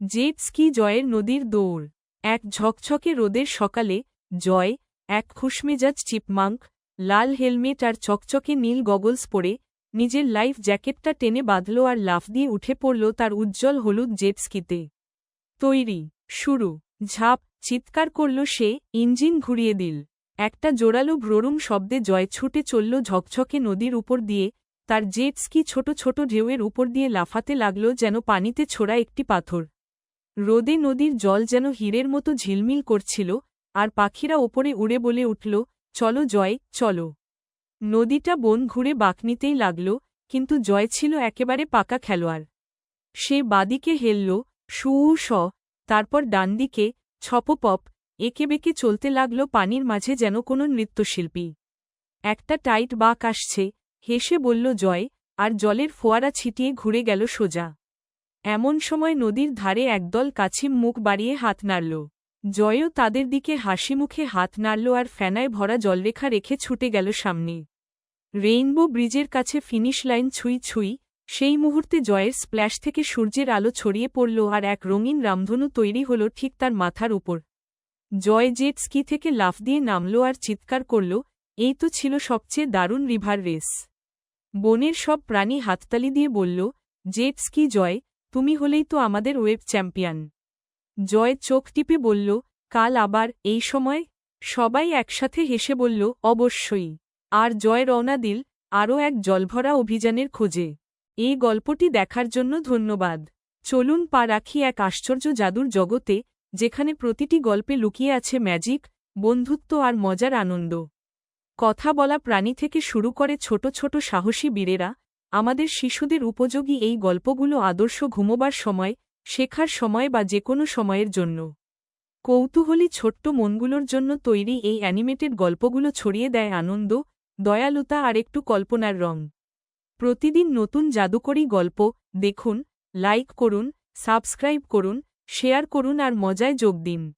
Jet ski জয়ের নদীর দৌড়। এক ঝকঝকে রোদের সকালে জয়, এক খুশমেজাজ চিপমাঙ্ক, লাল হেলমেট আর চকচকে নীল গগলস পরে নিজের লাইফ জ্যাকেটটা টেনে বাঁধল আর লাফ দিয়ে উঠে পড়ল তার উজ্জ্বল হলুদ জেট স্কিতে। তৈরি, শুরু। ঝাপ, চিৎকার করল সে, ইঞ্জিন ঘুরিয়ে দিল। একটা জোরালো ভ্ররুম শব্দে জয় ছুটে চলল ঝকঝকে নদীর উপর দিয়ে, তার জেট স্কি ছোট ছোট ঢেউয়ের উপর দিয়ে লাফাতে লাগল যেন পানিতে ছোড়া একটি পাথর। রোদে নদীর জল যেন হীরের মতো ঝিলমিল করছিল, আর পাখিরা ওপরে উড়ে বলে উঠল, চলো জয়, চলো। নদীটা বন ঘুরে বাঁকনিতেই লাগল, কিন্তু জয় ছিল একেবারে পাকা খেলোয়াড়। সে বাদিকে হেলল, সু, স, তারপর ডানদিকে, ছপপপ, একে বেঁকে চলতে লাগল পানির মাঝে যেন কোনো নৃত্যশিল্পী। একটা টাইট বাঁক আসছে, হেসে বলল, জয়, আর জলের ফোয়ারা ছিটিয়ে ঘুরে গেল সোজা। এমন সময় নদীর ধারে একদল কাছিম মুখ বাড়িয়ে হাত নাড়ল। জয়ও তাদের দিকে হাসি মুখে হাত নাড়ল আর ফেনায় ভরা জলরেখা রেখে ছুটে গেল সামনে। রেইনবো ব্রিজের কাছে ফিনিশ লাইন ছুঁই ছুঁই, সেই মুহূর্তে জয়ের স্প্ল্যাশ থেকে সূর্যের আলো ছড়িয়ে পড়ল আর এক রঙিন রামধনু তৈরি হল ঠিক তার মাথার উপর। জয় জেট স্কি থেকে লাফ দিয়ে নামল আর চিৎকার করল, এই তো ছিল সবচেয়ে দারুণ রিভার রেস। বনের সব প্রাণী হাততালি দিয়ে বলল, জেট স্কি জয় তুমি হলেই তো আমাদের ওয়েব চ্যাম্পিয়ন। জয় চোখ টিপে বলল, কাল আবার, এই সময়? সবাই একসাথে হেসে বলল, অবশ্যই। আর জয় রওনা দিল, আরও এক জলভরা অভিযানের খোঁজে। এই গল্পটি দেখার জন্য ধন্যবাদ। চলুন পা রাখি এক আশ্চর্য জাদুর জগতে, যেখানে প্রতিটি গল্পে লুকিয়ে আছে ম্যাজিক, বন্ধুত্ব আর মজার আনন্দ। কথা বলা প্রাণী থেকে শুরু করে ছোট ছোট সাহসী বীরেরা আমাদের শিশুদের উপযোগী এই গল্পগুলো আদর্শ ঘুমোবার সময়, শেখার সময় বা যে কোনো সময়ের জন্য। কৌতূহলী ছোট্ট মনগুলোর জন্য তৈরি এই অ্যানিমেটেড গল্পগুলো ছড়িয়ে দেয় আনন্দ, দয়ালুতা আর একটু কল্পনার রং। প্রতিদিন নতুন জাদুকরী গল্প দেখুন, লাইক করুন, সাবস্ক্রাইব করুন, শেয়ার করুন আর মজায় যোগ দিন।